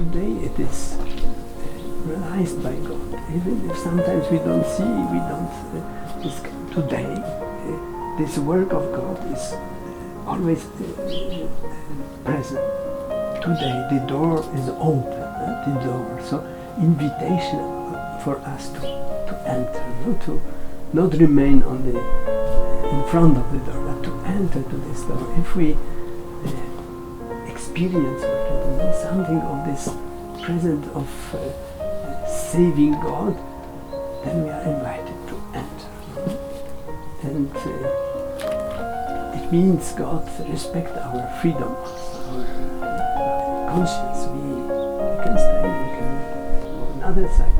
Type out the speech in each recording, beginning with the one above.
today it is uh, realized by God. Even if sometimes we don't see, we don't. Uh, today, uh, this work of God is uh, always uh, present. Today, the door is open. uh, the door, so invitation for us to, to enter, not to not remain on the in front of the door, but to enter to this door. If we experience something of this presence of uh, saving God, then we are invited to enter. And uh, it means God respect our freedom, our conscience. We, can stay, we can go another side.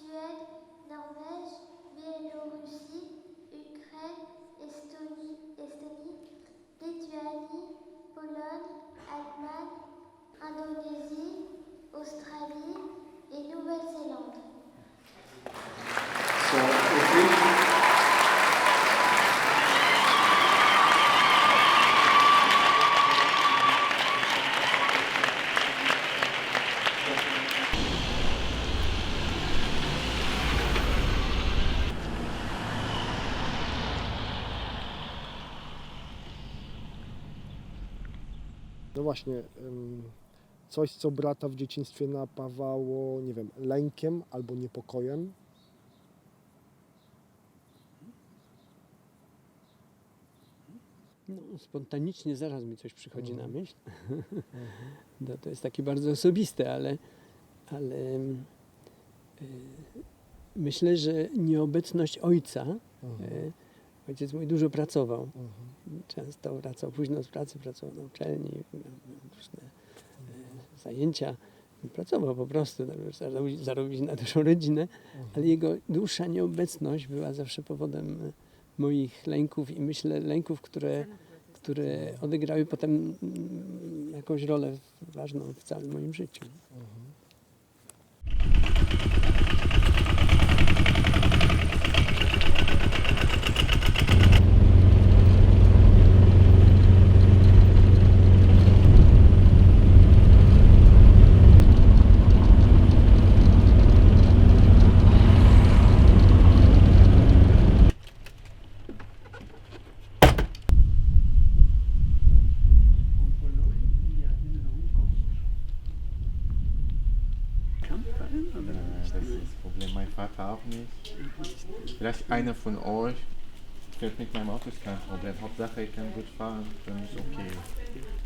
Suède, Norvège, No właśnie, coś co brata w dzieciństwie napawało, nie wiem, lękiem albo niepokojem. No, spontanicznie zaraz mi coś przychodzi Mhm. na myśl. No, to jest takie bardzo osobiste, ale, ale em, y, myślę, że nieobecność ojca, Mhm. y, ojciec mój dużo pracował, Mhm. często wracał późno z pracy, pracował na uczelni, miał, różne y, zajęcia. Pracował po prostu, żeby zarobić, zarobić na dużą rodzinę, ale jego dłuższa nieobecność była zawsze powodem y, moich lęków i myślę lęków, które, które odegrały potem mm, jakąś rolę ważną w całym moim życiu. Nicht. Vielleicht einer von euch fährt mit meinem Auto, ist kein Problem. Hauptsache, ich kann gut fahren, dann ist okay.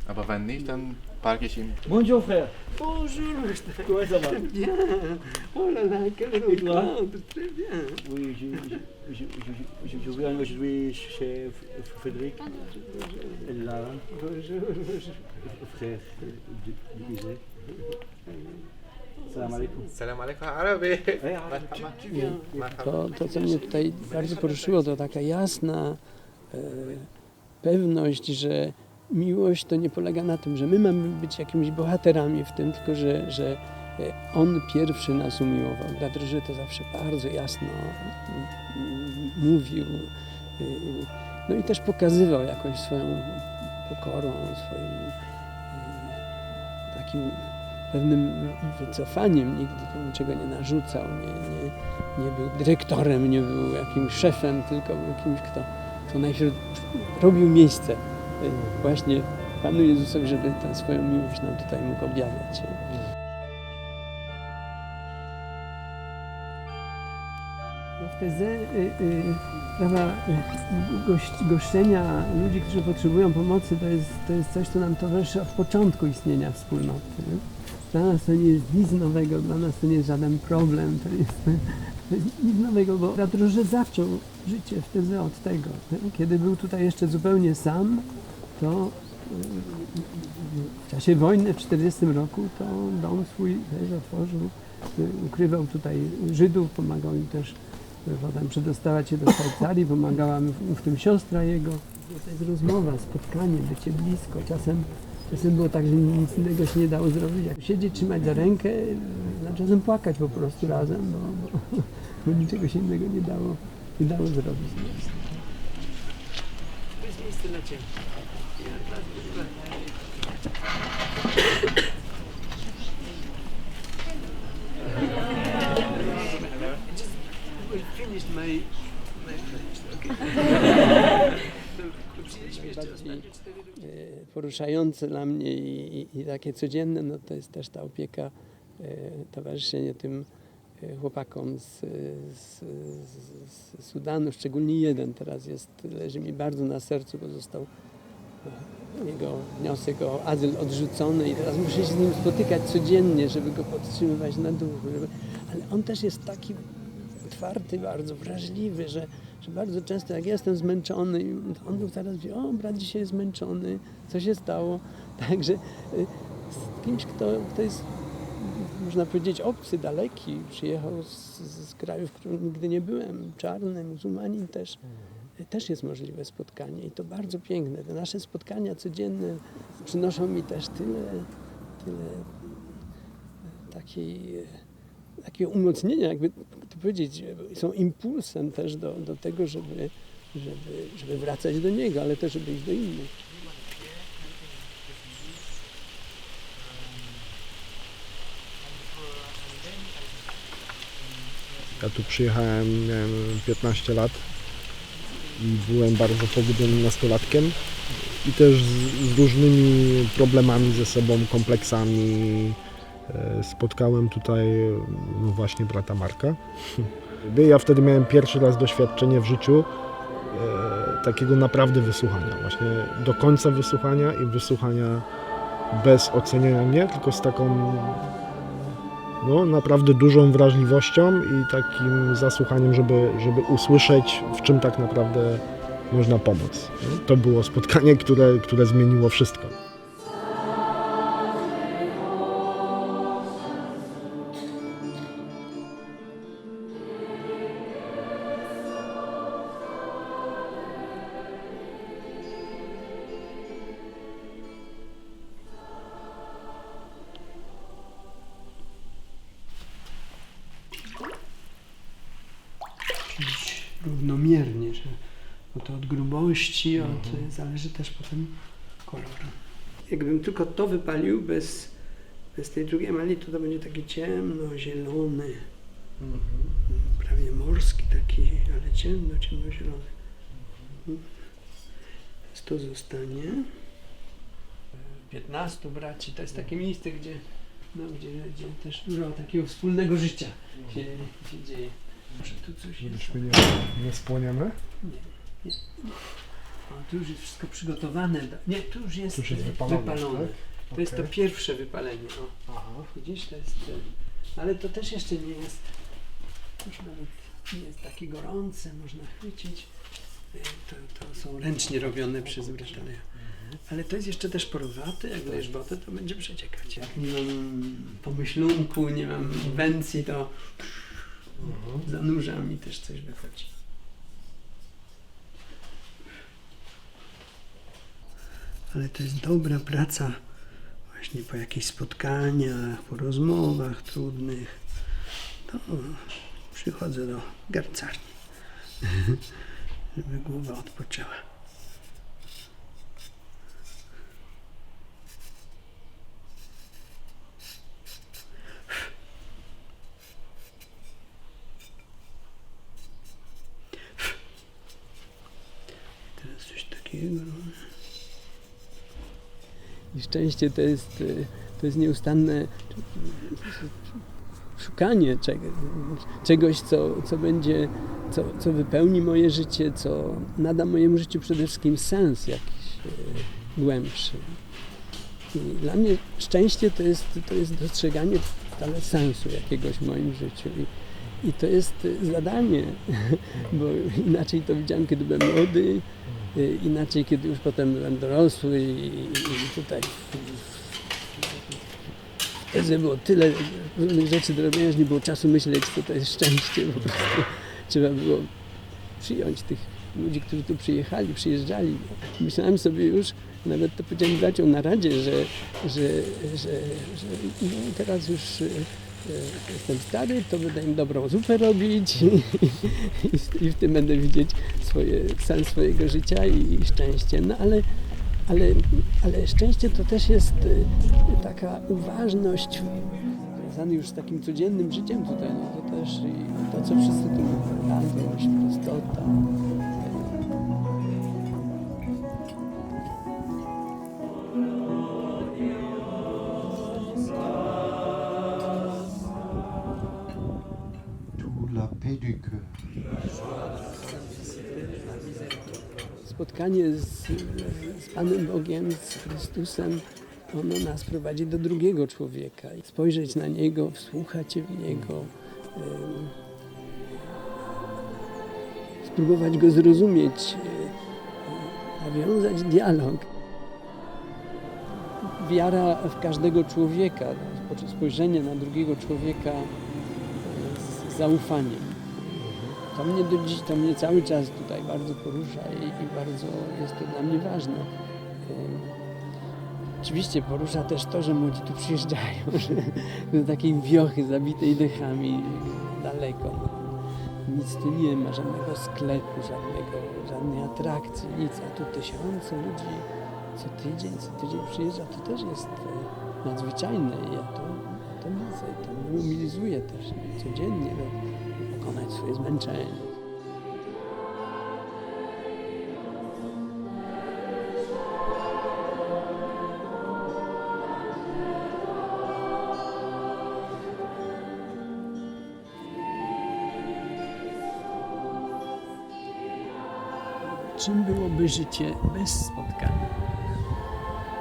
Aber wenn nicht, dann parke ich im Bonjour frère, Bonjour, comment ça va bien. Oh là là, quelle rencontre, très bien. Oui, je, je, je, je, je, je viens aujourd'hui chez Frédéric, là, frère du, du musée. Salam alaikum. Salam alaikum Arabi. To, to, co mnie tutaj bardzo poruszyło, to taka jasna e, pewność, że miłość to nie polega na tym, że my mamy być jakimiś bohaterami w tym, tylko że, że e, On pierwszy nas umiłował. Róży to zawsze bardzo jasno mówił. e, No i też pokazywał jakąś swoją pokorą, swoim e, takim pewnym wycofaniem. Nigdy tu niczego nie narzucał, nie, nie, nie był dyrektorem, nie był jakimś szefem, tylko był kimś, kto, kto najpierw robił miejsce y, właśnie Panu Jezusowi, żeby tę swoją miłość nam tutaj mógł objawiać. W tezę y, y, sprawa y, gość, goszczenia ludzi, którzy potrzebują pomocy, to jest, to jest coś, co nam towarzyszy od początku istnienia wspólnoty. Dla nas to nie jest nic nowego, dla nas to nie jest żaden problem, to jest, to jest nic nowego, bo brat Róże zaczął życie w tezę od tego. Kiedy był tutaj jeszcze zupełnie sam, to w czasie wojny w 40 roku to dom swój też otworzył, y, ukrywał tutaj Żydów, pomagał im też y, potem przedostawać się do Szwajcarii, pomagała mu w tym siostra jego. To jest rozmowa, spotkanie, bycie blisko. Czasem, czasem było tak, że nic innego się nie dało zrobić. Jak siedzieć, trzymać za rękę, a czasem płakać po prostu razem, bo, bo, bo niczego się innego nie dało, nie dało zrobić. To jest miejsce dla Ciebie. finished my, my poruszające dla mnie i, i, i takie codzienne, no to jest też ta opieka, e, towarzyszenie tym e, chłopakom z, z, z, z Sudanu, szczególnie jeden teraz jest, leży mi bardzo na sercu, bo został e, jego wniosek o azyl odrzucony i teraz muszę się z nim spotykać codziennie, żeby go podtrzymywać na duchu. Żeby, ale on też jest taki otwarty, bardzo wrażliwy, że, że bardzo często jak jestem zmęczony, on był zaraz mówi, o brat dzisiaj jest zmęczony, co się stało? Także y, z kimś, kto, kto jest, można powiedzieć, obcy, daleki, przyjechał z, z, kraju, w którym nigdy nie byłem, czarny, muzułmanin też, y, też jest możliwe spotkanie i to bardzo piękne. Te nasze spotkania codzienne przynoszą mi też tyle, tyle takiej takiego umocnienia, jakby to powiedzieć, są impulsem też do, do tego, żeby, żeby, żeby wracać do Niego, ale też żeby iść do innych. Ja tu przyjechałem, miałem 15 lat i byłem bardzo powodzonym nastolatkiem i też z, z różnymi problemami ze sobą, kompleksami. E, Spotkałem tutaj no właśnie brata Marka. Ja wtedy miałem pierwszy raz doświadczenie w życiu e, takiego naprawdę wysłuchania, właśnie do końca wysłuchania i wysłuchania bez oceniania mnie, tylko z taką no, naprawdę dużą wrażliwością i takim zasłuchaniem, żeby, żeby usłyszeć, w czym tak naprawdę można pomóc. To było spotkanie, które, które zmieniło wszystko. Bo to od grubości, od, zależy też potem kolor. Jakbym tylko to wypalił bez, bez tej drugiej emali, to to będzie taki ciemno-zielony, prawie morski taki, ale ciemno, ciemno-zielony. Więc to zostanie. 15 braci, to jest takie miejsce, gdzie, no, gdzie, gdzie też dużo takiego wspólnego życia się, się dzieje. Może tu coś jest. nie, nie spłoniemy? O, tu już jest wszystko przygotowane. Do... Nie, tu już jest, Tu już jest e, wypalone, tak? To jest to Okej. pierwsze wypalenie. O, Aha. widzisz, to jest. e, Ale to też jeszcze nie jest. Już nawet nie jest takie gorące, można chwycić. E, To, to są ręcznie robione przez bratalia. Ale to jest jeszcze też porowate, jak dajesz wodę, to będzie przeciekać. Jak nie mam pomyślunku, nie mam inwencji, to zanurzam i też coś wychodzi. Ale to jest dobra praca właśnie po jakichś spotkaniach, po rozmowach trudnych. To przychodzę do garcarni, żeby głowa odpoczęła. Teraz coś takiego. I szczęście to jest, y, to jest nieustanne. szukanie czego, czegoś, co, co będzie, co, co wypełni moje życie, co nada mojemu życiu przede wszystkim sens jakiś e, głębszy. I dla mnie szczęście to jest, to jest dostrzeganie stale sensu jakiegoś w moim życiu. I, i to jest e, zadanie, bo inaczej to widziałem, kiedy byłem młody, e, inaczej, kiedy już potem byłem dorosły i, tutaj wtedy było tyle różnych rzeczy do robienia, że nie było czasu myśleć, co to jest szczęście. Po prostu trzeba było przyjąć tych ludzi, którzy tu przyjechali, przyjeżdżali. Myślałem sobie już, nawet to powiedziałem braciom na radzie, że, że, że, że no teraz już e, jestem stary, to będę im dobrą zupę robić i, i, i w tym będę widzieć swoje, sens swojego życia i, i szczęście. No ale, ale, ale szczęście to też jest e, taka uważność związana już z takim codziennym życiem tutaj, no to też i to, co wszyscy tu mówią, radość, prostota. Paix du cœur. spotkanie z, z Panem Bogiem, z Chrystusem, ono nas prowadzi do drugiego człowieka. Spojrzeć na Niego, wsłuchać się w Niego, spróbować Go zrozumieć, nawiązać dialog. Wiara w każdego człowieka, spojrzenie na drugiego człowieka z zaufaniem. To mnie do dziś, to mnie cały czas tutaj bardzo porusza i, i bardzo jest to dla mnie ważne. Oczywiście porusza też to, że młodzi tu przyjeżdżają, że do takiej wiochy zabitej dechami daleko. Nic tu nie ma, żadnego sklepu, żadnego, żadnej atrakcji, nic. A tu tysiące ludzi co tydzień, co tydzień przyjeżdża. To też jest e, nadzwyczajne i ja to, to widzę. To mnie też codziennie do pokonać swoje zmęczenie. Czym byłoby życie bez spotkania?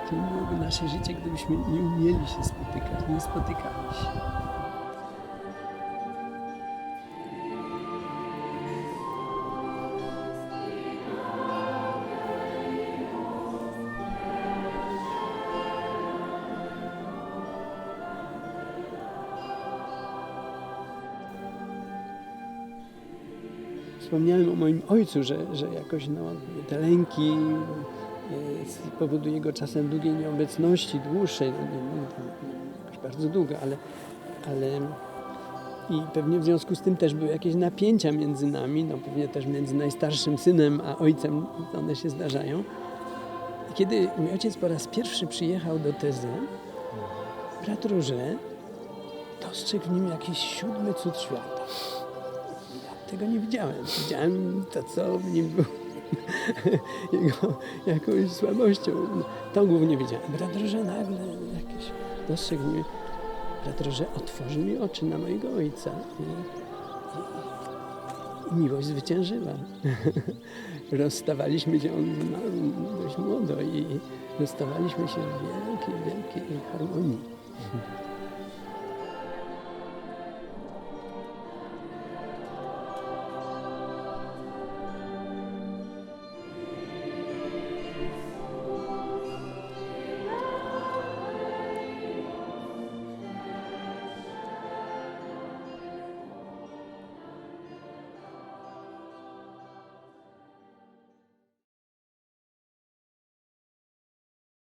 Czym byłoby nasze życie, gdybyśmy nie umieli się spotykać, nie spotykali się? Wspomniałem o moim ojcu, że, że jakoś no, te lęki e, z powodu jego czasem długiej nieobecności, dłuższej, no, nie, nie, bardzo długo, ale, ale i pewnie w związku z tym też były jakieś napięcia między nami, no pewnie też między najstarszym synem a ojcem one się zdarzają. I kiedy mój ojciec po raz pierwszy przyjechał do Tezy, brat Róże dostrzegł w nim jakiś siódmy cud świata. Tego nie widziałem. Widziałem to, co w nim było jego jakąś słabością. To głównie widziałem. Brat Róże nagle jakieś dostrzegł mnie. Brat otworzył mi oczy na mojego ojca i, i, i miłość zwyciężyła. rozstawaliśmy się, on zmarł dość młodo i rozstawaliśmy się w wielkiej, wielkiej harmonii.